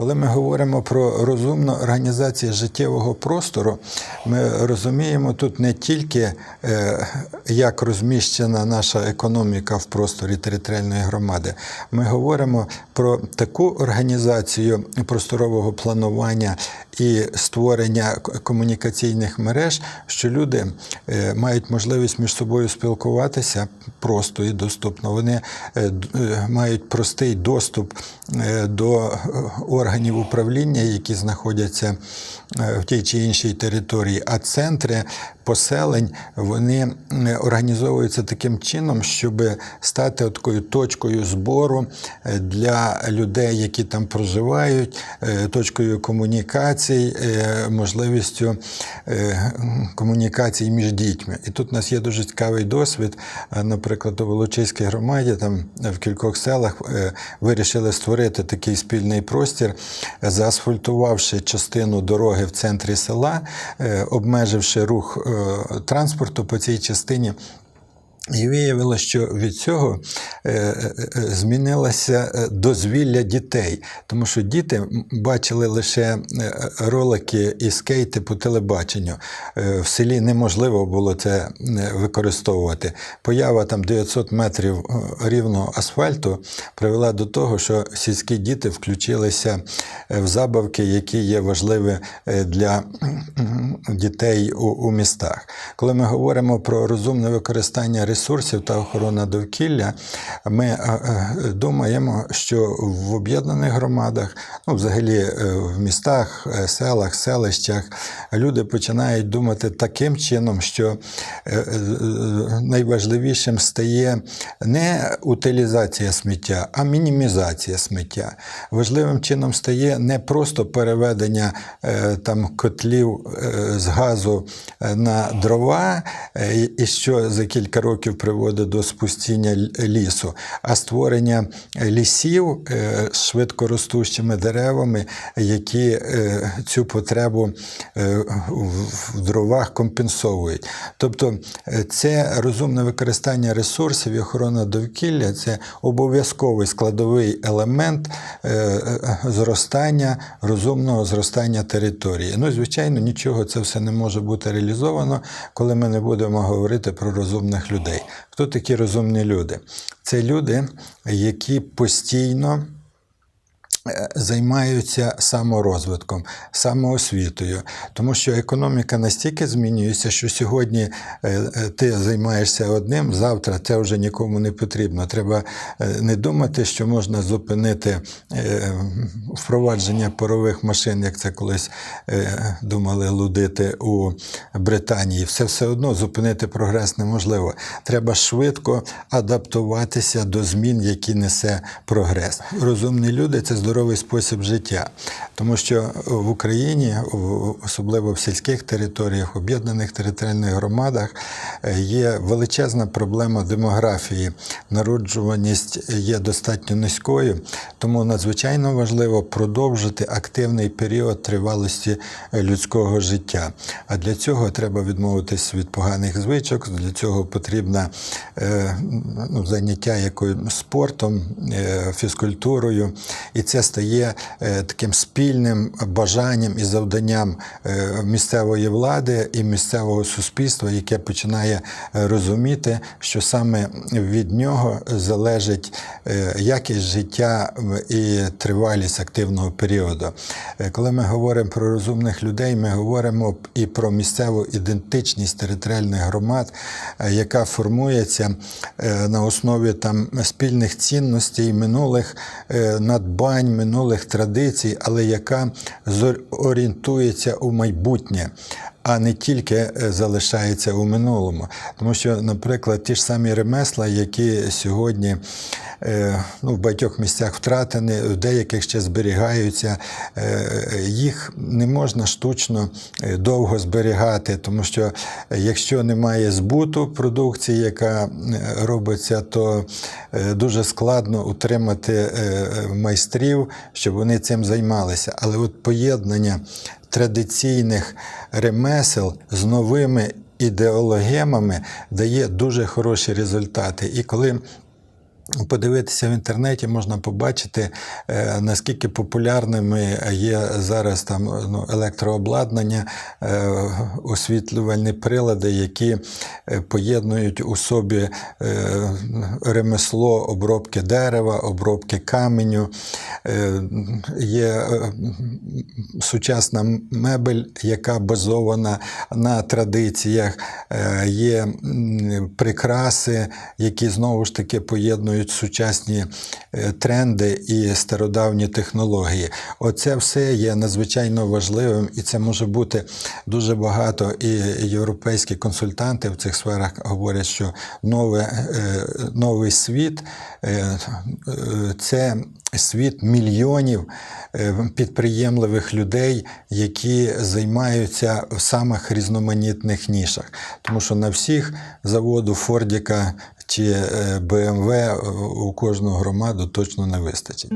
Коли ми говоримо про розумну організацію життєвого простору, ми розуміємо тут не тільки е, як розміщена наша економіка в просторі територіальної громади, ми говоримо про таку організацію просторового планування і створення комунікаційних мереж, що люди е, мають можливість між собою спілкуватися просто і доступно. Вони е, е, мають простий доступ до органів управління, які знаходяться в тій чи іншій території, а центри поселень вони організовуються таким чином, щоб стати такою точкою збору для людей, які там проживають, точкою комунікацій, е, можливістю е, комунікацій між дітьми. І тут у нас є дуже цікавий досвід. Е, Наприклад, у Волочиській громаді, там в кількох селах вирішили створити такий спільний простір, заасфальтувавши частину дороги в центрі села, обмеживши рух транспорту по цій частині. І виявилося, що від цього е, е, е, змінилося дозвілля дітей, тому що діти бачили лише ролики і скейти по телебаченню. В селі неможливо було це використовувати. Поява там 900 метрів рівного асфальту привела до того, що сільські діти включилися в забавки, які є важливі для дітей у містах. Коли ми говоримо про розумне використання ресурсів та охорона довкілля, ми е, е, думаємо, що в об'єднаних громадах, ну взагалі е, в містах, селах, селищах, люди починають думати таким чином, що найважливішим стає не утилізація сміття, а мінімізація сміття. Важливим чином стає не просто переведення там котлів з газу на дрова, і що за кілька років приводить до спустіння лісу, а створення лісів е, швидкоростущими деревами, які е, цю потребу е, в- дровах компенсовують. Тобто це розумне використання ресурсів і охорона довкілля це обов'язковий складовий елемент зростання, розумного зростання території. Ну, звичайно, нічого це все не може бути реалізовано, коли ми не будемо говорити про розумних людей. Хто такі розумні люди? Це люди, які постійно займаються саморозвитком, самоосвітою, тому що економіка настільки змінюється, що сьогодні е, е, ти займаєшся одним, завтра це вже нікому не потрібно. Треба е, не думати, що можна зупинити е, впровадження парових машин, як це колись е, думали лудити у Британії. Все все одно зупинити прогрес неможливо. Треба швидко адаптуватися до змін, які несе прогрес. Розумні люди це здоровий спосіб життя, тому що в Україні, особливо в сільських територіях, об'єднаних територіальних громадах, е, є величезна проблема демографії. Народжуваність є достатньо низькою, тому надзвичайно важливо продовжити активний період тривалості людського життя. А для цього треба відмовитись від поганих звичок. Для цього потрібно е, ну, заняття якою спортом, е, фізкультурою, і це стає е, таким спільним бажанням і завданням е, місцевої влади і місцевого суспільства, яке починає е, розуміти, що саме від нього залежить е, якість життя і тривалість активного періоду. Е, Коли ми говоримо про розумних людей, ми говоримо і про місцеву ідентичність територіальних громад, яка формується на основі там спільних цінностей, минулих надбань, минулих традицій, але яка зорієнтується у майбутнє. А не тільки е, залишається у минулому. Тому що, наприклад, ті ж самі ремесла, які сьогодні ну, в багатьох місцях втратені, в деяких ще зберігаються, е, їх не можна штучно е, довго зберігати, тому що е, якщо немає збуту продукції, яка е, робиться, то е, дуже складно утримати е, майстрів, щоб вони цим займалися. Але от поєднання традиційних ремесел з новими ідеологемами дає дуже хороші результати. І коли Подивитися в інтернеті можна побачити, е, наскільки популярними є зараз там ну, електрообладнання, е, освітлювальні прилади, які е, поєднують у собі ремесло обробки дерева, обробки каменю. Є сучасна мебель, яка базована на традиціях, є прикраси, які знову ж таки поєднують сучасні е, тренди і стародавні технології. Оце все є надзвичайно важливим, і це може бути дуже багато. І європейські консультанти в цих сферах говорять, що нове, е, новий світ е, це світ мільйонів підприємливих людей, які займаються в самих різноманітних нішах. Тому що на всіх заводу Фордіка чи БМВ у кожну громаду точно не вистачить.